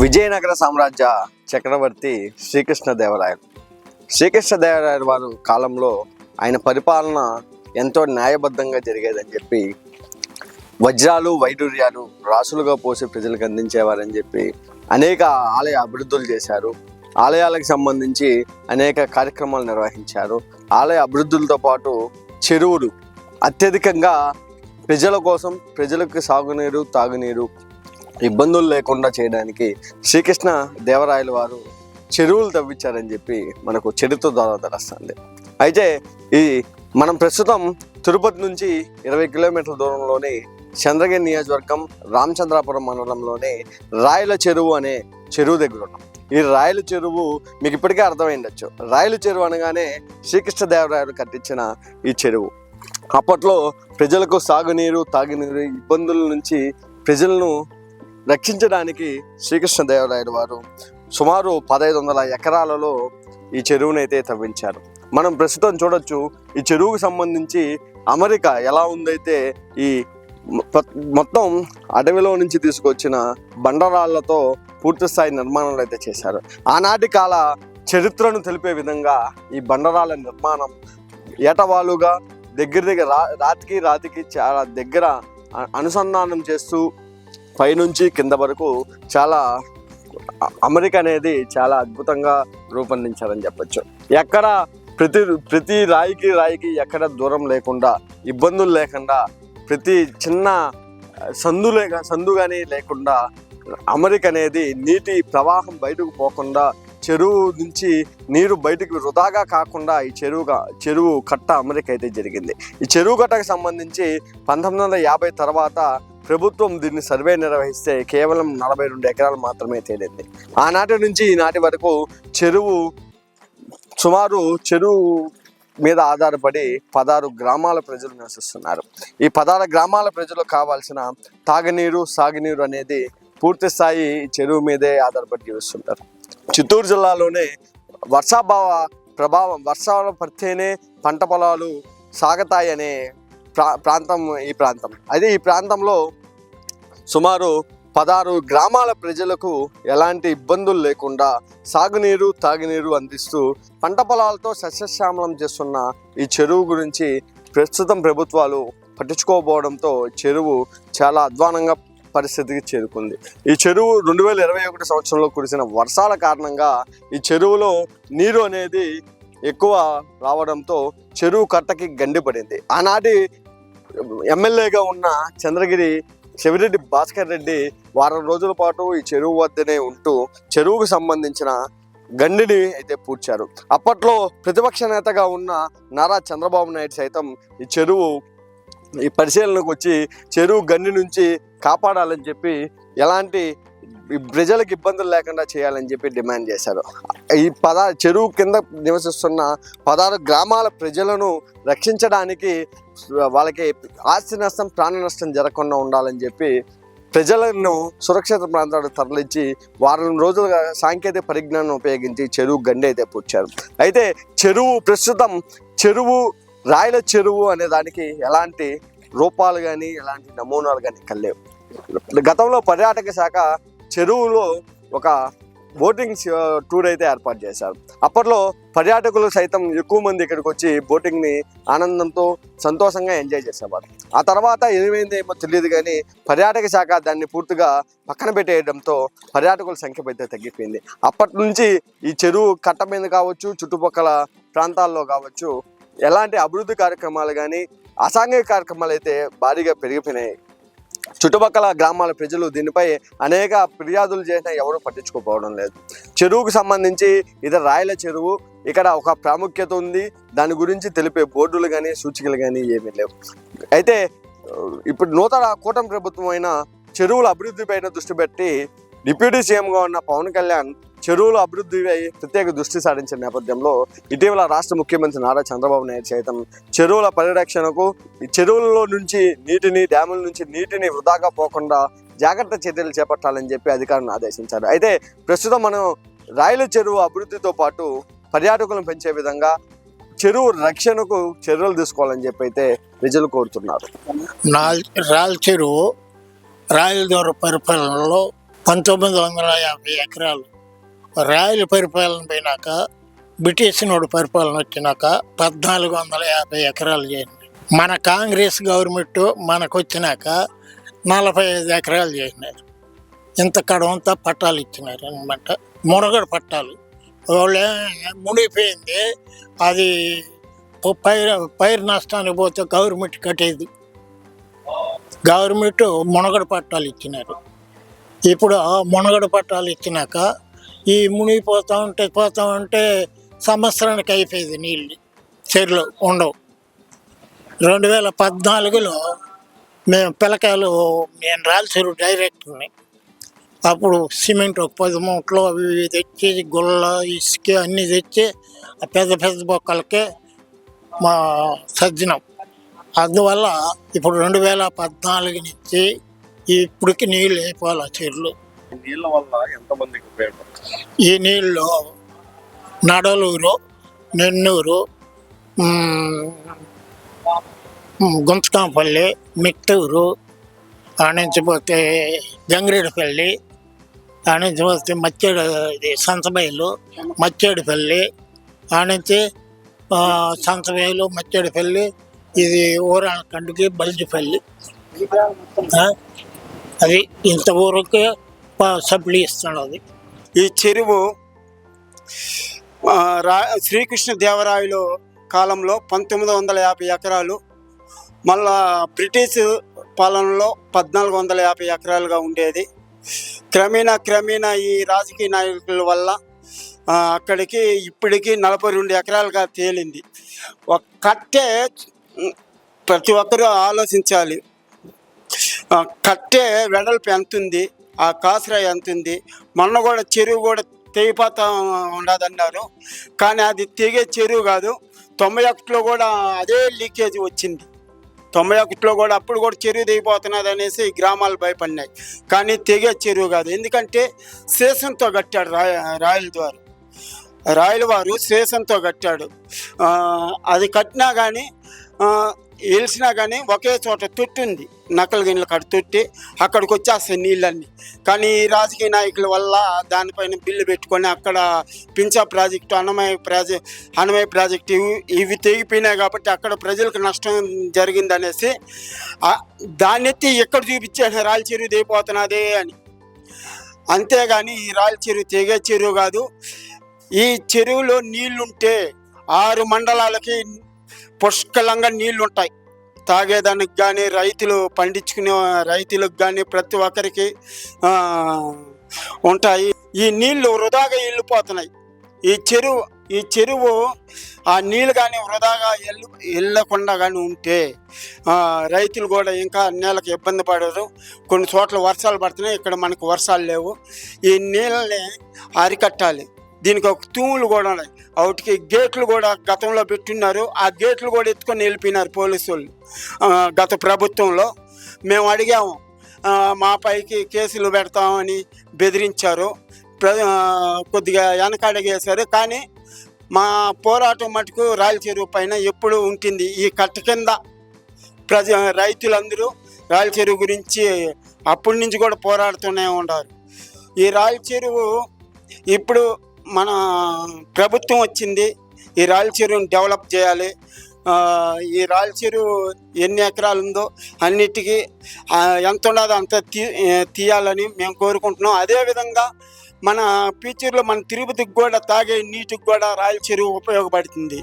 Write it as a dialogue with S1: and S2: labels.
S1: విజయనగర సామ్రాజ్య చక్రవర్తి శ్రీకృష్ణదేవరాయలు శ్రీకృష్ణదేవరాయల వారు కాలంలో ఆయన పరిపాలన ఎంతో న్యాయబద్ధంగా జరిగేదని చెప్పి వజ్రాలు వైడూర్యాలు రాసులుగా పోసి ప్రజలకు అందించేవారని చెప్పి అనేక ఆలయ అభివృద్ధులు చేశారు. ఆలయాలకు సంబంధించి అనేక కార్యక్రమాలు నిర్వహించారు. ఆలయ అభివృద్ధులతో పాటు చెరువులు అత్యధికంగా ప్రజల కోసం ప్రజలకు సాగునీరు తాగునీరు ఇబ్బందులు లేకుండా చేయడానికి శ్రీకృష్ణ దేవరాయల వారు చెరువులు తవ్వించారని చెప్పి మనకు చరిత్ర ద్వారా తెలుస్తుంది. అయితే ఈ మనం ప్రస్తుతం తిరుపతి నుంచి ఇరవై కిలోమీటర్ల దూరంలోని చంద్రగిరి నియోజకవర్గం రామచంద్రాపురం మండలంలోని రాయల చెరువు అనే చెరువు దగ్గర ఉన్నాం. ఈ రాయల చెరువు మీకు ఇప్పటికే అర్థమైండొచ్చు రాయల చెరువు అనగానే శ్రీకృష్ణదేవరాయలు కట్టించిన ఈ చెరువు. అప్పట్లో ప్రజలకు సాగునీరు తాగునీరు ఇబ్బందుల నుంచి ప్రజలను రక్షించడానికి శ్రీకృష్ణదేవరాయలు వారు సుమారు పదహైదు వందల ఎకరాలలో ఈ చెరువునైతే తవ్వించారు. మనం ప్రస్తుతం చూడొచ్చు ఈ చెరువుకు సంబంధించి అమెరికా ఎలా ఉందైతే ఈ మొత్తం అడవిలో నుంచి తీసుకొచ్చిన బండరాళ్ళతో పూర్తి స్థాయి నిర్మాణాలు అయితే చేశారు. ఆనాటి కాల చరిత్రను తెలిపే విధంగా ఈ బండరాళ్ళ నిర్మాణం ఏటవాలుగా దగ్గర దగ్గర రా రాతికి రాతికి చాలా దగ్గర అనుసంధానం చేస్తూ పైనుంచి కింద వరకు చాలా అమెరికా అనేది చాలా అద్భుతంగా రూపొందించారని చెప్పొచ్చు. ఎక్కడ ప్రతి ప్రతి రాయికి రాయికి ఎక్కడ దూరం లేకుండా ఇబ్బందులు లేకుండా ప్రతి చిన్న సందులే సందు సందు కానీ లేకుండా అమెరికా అనేది నీటి ప్రవాహం బయటకు పోకుండా చెరువు నుంచి నీరు బయటకు వృధాగా కాకుండా ఈ చెరువుగా చెరువు కట్ట అమెరికా అయితే జరిగింది. ఈ చెరువు కట్టకు సంబంధించి పంతొమ్మిది వందల యాభై తర్వాత ప్రభుత్వం దీన్ని సర్వే నిర్వహిస్తే కేవలం నలభై రెండు ఎకరాలు మాత్రమే తేలింది. ఆనాటి నుంచి ఈనాటి వరకు చెరువు సుమారు చెరువు మీద ఆధారపడి పదహారు గ్రామాల ప్రజలు నివసిస్తున్నారు. ఈ పదహారు గ్రామాల ప్రజలకు కావాల్సిన తాగునీరు సాగునీరు అనేది పూర్తి స్థాయి ఈ చెరువు మీదే ఆధారపడి జీవిస్తుంటారు. చిత్తూరు జిల్లాలోనే వర్షాభావ ప్రభావం వర్షాలు పడితేనే పంట పొలాలు సాగతాయనే ప్రాంతం ఈ ప్రాంతం. అయితే ఈ ప్రాంతంలో సుమారు పదహారు గ్రామాల ప్రజలకు ఎలాంటి ఇబ్బందులు లేకుండా సాగునీరు తాగునీరు అందిస్తూ పంట పొలాలతో సస్యశ్యామలం చేస్తున్న ఈ చెరువు గురించి ప్రస్తుతం ప్రభుత్వాలు పట్టించుకోకపోవడంతో చెరువు చాలా అధ్వానంగా పరిస్థితికి చేరుకుంది. ఈ చెరువు రెండు వేల ఇరవై ఒకటి సంవత్సరంలో కురిసిన వర్షాల కారణంగా ఈ చెరువులో నీరు అనేది ఎక్కువ రావడంతో చెరువు కట్టకి గండి పడింది. ఆనాటి ఎమ్మెల్యేగా ఉన్న చంద్రగిరి చెవిరెడ్డి భాస్కర్ రెడ్డి వారం రోజుల పాటు ఈ చెరువు వద్దనే ఉంటూ చెరువుకు సంబంధించిన గండిని అయితే పూడ్చారు. అప్పట్లో ప్రతిపక్ష నేతగా ఉన్న నారా చంద్రబాబు నాయుడు సైతం ఈ చెరువు ఈ పరిశీలనకు వచ్చి చెరువు గండి నుంచి కాపాడాలని చెప్పి ఎలాంటి ప్రజలకు ఇబ్బందులు లేకుండా చేయాలని చెప్పి డిమాండ్ చేశారు. ఈ పద చెరువు కింద నివసిస్తున్న పదహారు గ్రామాల ప్రజలను రక్షించడానికి వాళ్ళకి ఆస్తి నష్టం ప్రాణ నష్టం జరగకుండా ఉండాలని చెప్పి ప్రజలను సురక్షిత ప్రాంతాలకు తరలించి వారం రోజులుగా సాంకేతిక పరిజ్ఞానం ఉపయోగించి చెరువు గండి అయితే పూడ్చారు. అయితే చెరువు ప్రస్తుతం చెరువు రాయల చెరువు అనే దానికి ఎలాంటి రూపాలు కానీ ఎలాంటి నమూనాలు కానీ కలేవు గతంలో పర్యాటక శాఖ చెరువులో ఒక బోటింగ్ టూర్ అయితే ఏర్పాటు చేశారు. అప్పట్లో పర్యాటకులు సైతం ఎక్కువ మంది ఇక్కడికి వచ్చి బోటింగ్ని ఆనందంతో సంతోషంగా ఎంజాయ్ చేసేవారు. ఆ తర్వాత ఏమైందేమో తెలియదు కానీ పర్యాటక శాఖ దాన్ని పూర్తిగా పక్కన పెట్టేయడంతో పర్యాటకుల సంఖ్య అయితే తగ్గిపోయింది. అప్పటి నుంచి ఈ చెరువు కట్ట మీద కావచ్చు చుట్టుపక్కల ప్రాంతాల్లో కావచ్చు ఎలాంటి అభివృద్ధి కార్యక్రమాలు కానీ అసాంఘిక కార్యక్రమాలు అయితే భారీగా పెరిగిపోయినాయి. చుట్టుపక్కల గ్రామాల ప్రజలు దీనిపై అనేక ఫిర్యాదులు చేసినా ఎవరూ పట్టించుకోకపోవడం లేదు. చెరువుకు సంబంధించి ఇది రాయల చెరువు ఇక్కడ ఒక ప్రాముఖ్యత ఉంది. దాని గురించి తెలిపే బోర్డులు కానీ సూచికలు కానీ ఏమీ లేవు. అయితే ఇప్పుడు నూతన కూటమి ప్రభుత్వం అయిన చెరువుల అభివృద్ధి పైన దృష్టి పెట్టి డిప్యూటీ సీఎంగా ఉన్న పవన్ కళ్యాణ్ చెరువుల అభివృద్ధిపై ప్రత్యేక దృష్టి సారించిన నేపథ్యంలో ఇటీవల రాష్ట్ర ముఖ్యమంత్రి నారా చంద్రబాబు నాయుడు సైతం చెరువుల పరిరక్షణకు ఈ చెరువులలో నుంచి నీటిని డ్యాముల నుంచి నీటిని వృధాగా పోకుండా జాగ్రత్త చర్యలు చేపట్టాలని చెప్పి అధికారులను ఆదేశించారు. అయితే ప్రస్తుతం మనం రాయల చెరువు అభివృద్ధితో పాటు పర్యాటకులను పెంచే విధంగా చెరువు రక్షణకు చర్యలు తీసుకోవాలని చెప్పి అయితే ప్రజలు కోరుతున్నారు.
S2: రాయల చెరువు రాయలదోర పరిపాలనలో పంతొమ్మిది వందల యాభై ఎకరాలు రాయల పరిపాలన పోయినాక బ్రిటిష్ నోడు పరిపాలన వచ్చినాక పద్నాలుగు వందల యాభై ఎకరాలు చేయండి మన కాంగ్రెస్ గవర్నమెంట్ మనకు వచ్చినాక నలభై ఐదు ఎకరాలు చేసినారు. ఇంత కడవంతా పట్టాలు ఇచ్చినారు అనమాట మునగడ పట్టాలు. వాళ్ళే మునిగిపోయింది. అది పైరు పైరు నష్టానికి పోతే గవర్నమెంట్ కట్టేది. గవర్నమెంట్ మునగడ పట్టాలు ఇచ్చినారు. ఇప్పుడు మునగడ పట్టాలు ఇచ్చినాక ఈ మునిగిపోతా ఉంటే పోతా ఉంటే సంవత్సరానికి అయిపోయేది నీళ్ళు. చెరువులు ఉండవు. రెండు వేల పద్నాలుగులో మేము పిల్లకాయలు నేను రాయలసీరు డైరెక్టర్ని. అప్పుడు సిమెంట్ ఒక పది మూట్లు అవి ఇవి తెచ్చి గుల్ల ఇసుక అన్నీ తెచ్చి పెద్ద పెద్ద బొక్కలకే మా సజ్జనం అందువల్ల ఇప్పుడు రెండు వేల పద్నాలుగు నుంచి ఇప్పటికి నీళ్ళు అయిపోవాలి ఆ చెరువులు.
S1: నీళ్ళ వల్ల ఎంతమందికి ఉపయోగపడుతుంది?
S2: ఈ నీళ్ళు నడలూరు నెన్నూరు గుంతకంపల్లి గుంతకాంపల్లి మిట్టూరు ఆడించిపోతే గంగిరెడ్డిపల్లి ఆనించి పోతే మచ్చేడు ఇది సంతబయలు మచ్చేడుపల్లి ఆడించి సంతబయలు మచ్చేడుపల్లి ఇది ఊరాలకండుకి బల్జిపల్లి. అది ఇంత ఊరికి సప్లీ ఇస్తున్నది
S3: ఈ చెరువు రా శ్రీకృష్ణ దేవరాయలు కాలంలో పంతొమ్మిది వందల యాభై ఎకరాలు మళ్ళా బ్రిటిష్ పాలనలో పద్నాలుగు వందల యాభై ఎకరాలుగా ఉండేది. క్రమేణా క్రమేణా ఈ రాజకీయ నాయకుల వల్ల అక్కడికి ఇప్పటికి నలభై రెండు ఎకరాలుగా తేలింది. ఒక కట్టే ప్రతి ఒక్కరూ ఆలోచించాలి. కట్టే వెడల్పు ఎంత ఉంది ఆ కాసరా ఎంత ఉంది మొన్న కూడా చెరువు కూడా తెగిపోతా ఉండదన్నారు. కానీ అది తెగే చెరువు కాదు. తొంభై ఒకటిలో కూడా అదే లీకేజ్ వచ్చింది. తొంభై ఒకటిలో కూడా అప్పుడు కూడా చెరువు తెగిపోతున్నది అనేసి గ్రామాలు భయపడినాయి. కానీ తెగే చెరువు కాదు. ఎందుకంటే శేషంతో కట్టాడు రాయ రాయల ద్వారా. రాయల వారు శేషంతో కట్టాడు. అది కట్టినా కానీ వెలిసినా కానీ ఒకే చోట తొట్టి ఉంది నకలు గిన్నెల కాడ తొట్టి అక్కడికి వచ్చేస్తాయి నీళ్ళన్నీ. కానీ ఈ రాజకీయ నాయకుల వల్ల దానిపైన బిల్లు పెట్టుకొని అక్కడ Pincha project Annamayya project Annamayya project ఇవి- ఇవి తెగిపోయినాయి కాబట్టి అక్కడ ప్రజలకు నష్టం జరిగిందనేసి ఆ, దాన్నెత్తి ఎక్కడ చూపించాడు రాయల చెరువు దిగిపోతున్నదే అని. అంతేగాని ఈ రాయల చెరువు తెగే చెరువు కాదు ఈ చెరువులో నీళ్ళుంటే ఆరు మండలాలకి పుష్కలంగా నీళ్ళు ఉంటాయి తాగేదానికి కానీ రైతులు పండించుకునే రైతులకు కానీ ప్రతి ఒక్కరికి ఉంటాయి. ఈ నీళ్ళు వృధాగా వెళ్ళిపోతున్నాయి ఈ చెరువు ఈ చెరువు ఆ నీళ్ళు కానీ వృధాగా వెళ్ళి వెళ్ళకుండా కానీ ఉంటే రైతులు కూడా ఇంకా నేలకు ఇబ్బంది పడరు. కొన్ని చోట్ల వర్షాలు పడుతున్నాయి ఇక్కడ మనకు వర్షాలు లేవు. ఈ నీళ్ళని అరికట్టాలి. దీనికి ఒక తూములు కూడా ఉన్నాయి. వాటికి గేట్లు కూడా గతంలో పెట్టున్నారు ఆ గేట్లు కూడా ఎత్తుకొని వెళ్ళిపోయినారు పోలీసు వాళ్ళు గత ప్రభుత్వంలో మేము అడిగాము మా పైకి కేసులు పెడతామని బెదిరించారు. ప్ర కొద్దిగా వెనకాడగేశారు కానీ మా పోరాటం మటుకు రాయల చెరువు పైన ఎప్పుడు ఉంటుంది. ఈ కట్ట కింద ప్రజ రైతులందరూ రాయల చెరువు గురించి అప్పటి నుంచి కూడా పోరాడుతూనే ఉన్నారు. ఈ రాయల చెరువు ఇప్పుడు మన ప్రభుత్వం వచ్చింది. ఈ రాయల డెవలప్ చేయాలి. ఈ రాయల చెరువు ఎన్ని ఎకరాలు ఉందో అన్నిటికీ ఎంత ఉన్నదో అంత తీ తీయాలని మేము కోరుకుంటున్నాం. అదేవిధంగా మన ఫ్యూచర్లో మన తిరుపతికి కూడా తాగే నీటికి కూడా రాయల చెరువు ఉపయోగపడుతుంది.